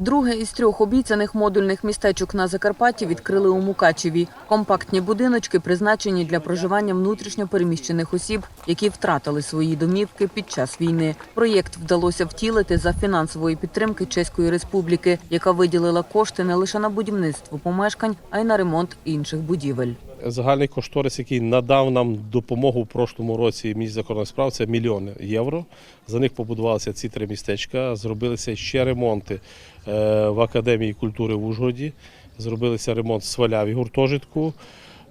Друге із трьох обіцяних модульних містечок на Закарпатті відкрили у Мукачеві. Компактні будиночки призначені для проживання внутрішньо переміщених осіб, які втратили свої домівки під час війни. Проєкт вдалося втілити за фінансової підтримки Чеської Республіки, яка виділила кошти не лише на будівництво помешкань, а й на ремонт інших будівель. Загальний кошторис, який надав нам допомогу в прошлому році міністр закордонних справ, це мільйон євро. За них побудувалися ці три містечка. Зробилися ще ремонти е, в Академії культури в Ужгороді. Зробилися ремонт Сваляві гуртожитку.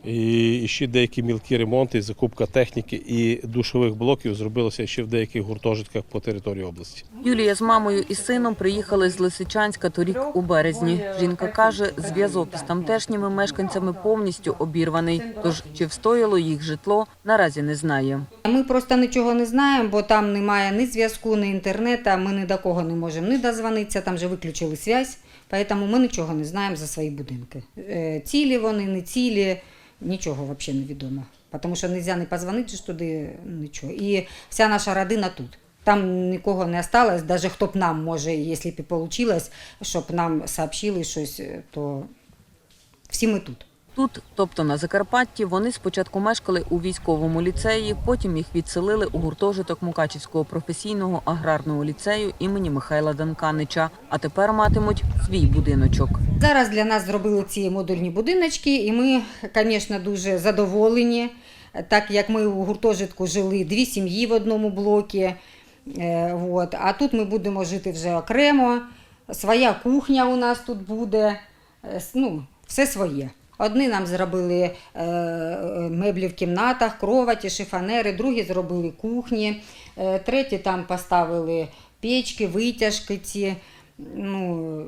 І ще деякі мілкі ремонти, закупка техніки і душових блоків зробилося ще в деяких гуртожитках по території області. Юлія з мамою і сином приїхали з Лисичанська торік у березні. Жінка каже, зв'язок із тамтешніми мешканцями повністю обірваний. Тож чи встояло їх житло, наразі не знає. Ми просто нічого не знаємо, бо там немає ні зв'язку, ні інтернету. Ми ні до кого не можемо ні дозвонитися, там вже виключили зв'язь. Тому ми нічого не знаємо за свої будинки. Е, Цілі вони, не цілі, нічого взагалі не відомо. Тому що не можна не позвонити туди, нічого. І вся наша родина тут. Там нікого не осталось, навіть хто б нам може, якщо б вийшло, щоб нам сообщили щось, то всі ми тут. Тут, тобто на Закарпатті, вони спочатку мешкали у військовому ліцеї, потім їх відселили у гуртожиток Мукачівського професійного аграрного ліцею імені Михайла Данканича, а тепер матимуть свій будиночок. Зараз для нас зробили ці модульні будиночки, і ми, звісно, дуже задоволені, так як ми у гуртожитку жили дві сім'ї в одному блокі. Е, от. А тут ми будемо жити вже окремо. Своя кухня у нас тут буде. Е, Ну, все своє. Одні нам зробили е, меблі в кімнатах, кроваті, шифонери, другі зробили кухні, е, треті там поставили печки, витяжки ці. Ну,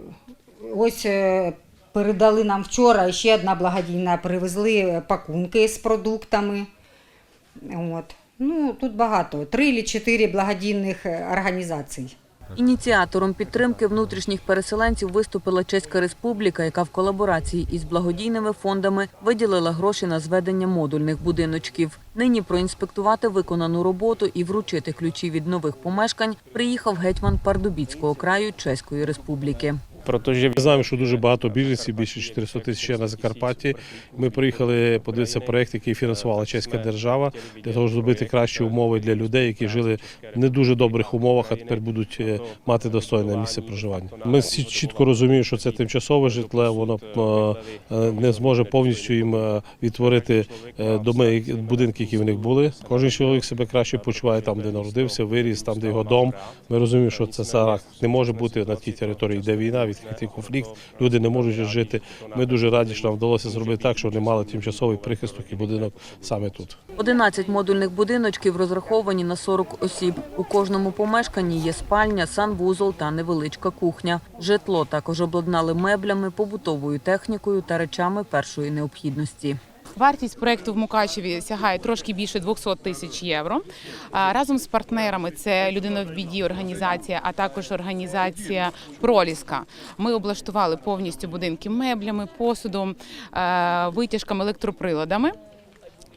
ось е, передали нам вчора ще одна благодійна, привезли пакунки з продуктами. От. Ну, тут багато, три чи чотири благодійних організацій. Ініціатором підтримки внутрішніх переселенців виступила Чеська Республіка, яка в колаборації із благодійними фондами виділила гроші на зведення модульних будиночків. Нині проінспектувати виконану роботу і вручити ключі від нових помешкань приїхав гетьман Пардубіцького краю Чеської Республіки. Протож ми знаємо, що дуже багато біженців, більше 400 тисяч на Закарпатті. Ми приїхали подивитися проект, який фінансувала чеська держава, для того, щоб зробити кращі умови для людей, які жили в не дуже добрих умовах, а тепер будуть е, мати достойне місце проживання. Ми чітко розуміємо, що це тимчасове житло, воно е, е, не зможе повністю їм відтворити доми, будинки, які в них були. Кожен чоловік себе краще почуває там, де народився, виріс, там, де його дом. Ми розуміємо, що це зараз не може бути на тій території, де війна, відкритий конфлікт. Люди не можуть жити. Ми дуже раді, що нам вдалося зробити так, що вони мали тимчасовий прихисток і будинок саме тут. 11 модульних будиночків розраховані на 40 осіб. У кожному помешканні є спальня, санвузол та невеличка кухня. Житло також обладнали меблями, побутовою технікою та речами першої необхідності. Вартість проекту в Мукачеві сягає трошки більше 200 тисяч євро. Разом з партнерами це людина в біді організація, а також організація Проліска. Ми облаштували повністю будинки меблями, посудом, витяжками, електроприладами.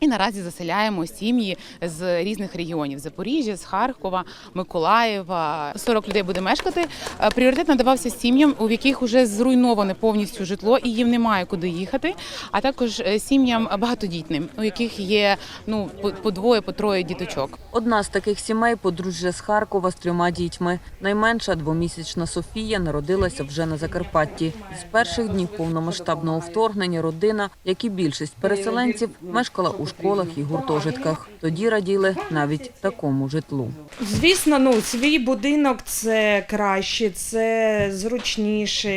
І наразі заселяємо сім'ї з різних регіонів: Запоріжжя, з Харкова, Миколаєва. 40 людей буде мешкати. Е, Пріоритет надавався сім'ям, у яких вже зруйноване повністю житло, і їм немає куди їхати. А також е, сім'ям багатодітним, у яких є ну по- двоє, по троє діточок. Одна з таких сімей подружжя з Харкова з трьома дітьми. Найменша двомісячна Софія народилася вже на Закарпатті. З перших днів повномасштабного вторгнення родина, як і більшість переселенців, мешкала у школах і гуртожитках. Тоді раділи навіть такому житлу. Звісно, ну свій будинок це краще, це зручніше,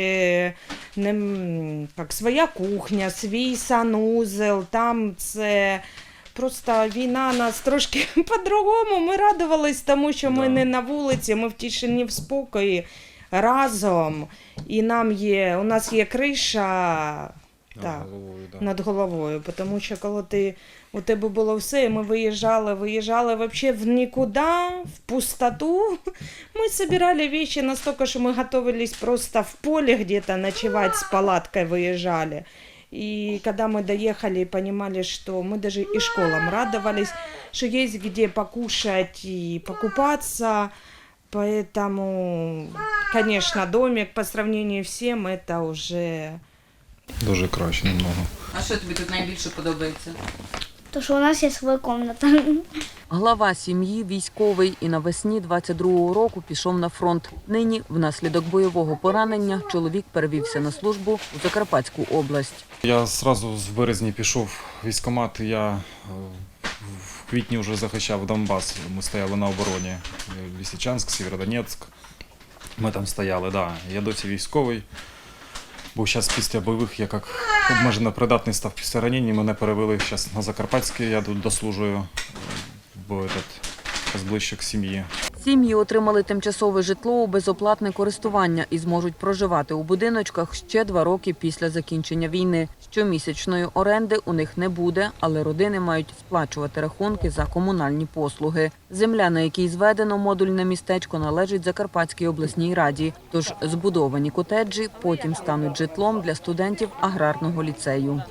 не, як своя кухня, свій санузел, там це. Просто війна нас трошки по-другому. Ми радувались тому, що ми не на вулиці, ми в тишині, в спокої разом. І нам є, у нас є криша так, над головою. Тому що коли ти, у тебе було все, і ми виїжджали, виїжджали вообще в нікуди, в пустоту. Мы собирали вещи настолько, что мы готовились просто в поле где-то ночевать с палаткой выезжали. И когда мы доехали и понимали, что мы даже и школам радовались, что есть где покушать и покупаться, Поэтому, конечно, домик по сравнению с всем это уже Дуже краще намного. А що тобі тут найбільше подобається? То, що у нас є своя кімната. Глава сім'ї військовий і навесні 22-го року пішов на фронт. Нині, внаслідок бойового поранення, чоловік перевівся на службу у Закарпатську область. Я зразу в березні пішов в військкомат. Я е, в квітні вже захищав Донбас. Ми стояли на обороні. Е, Лисичанськ, Сєвєродонецьк. Ми там стояли, да. Я досі військовий. Бо зараз після бойових я як обмежено придатний став після ранення. Мене перевели зараз на Закарпатське, я тут дослужую, е, бо этот, зараз ближче сім'ї. Сім'ї отримали тимчасове житло у безоплатне користування і зможуть проживати у будиночках ще два роки після закінчення війни. Щомісячної оренди у них не буде, але родини мають сплачувати рахунки за комунальні послуги. Земля, на якій зведено модульне містечко, належить Закарпатській обласній раді. Тож збудовані котеджі потім стануть житлом для студентів аграрного ліцею.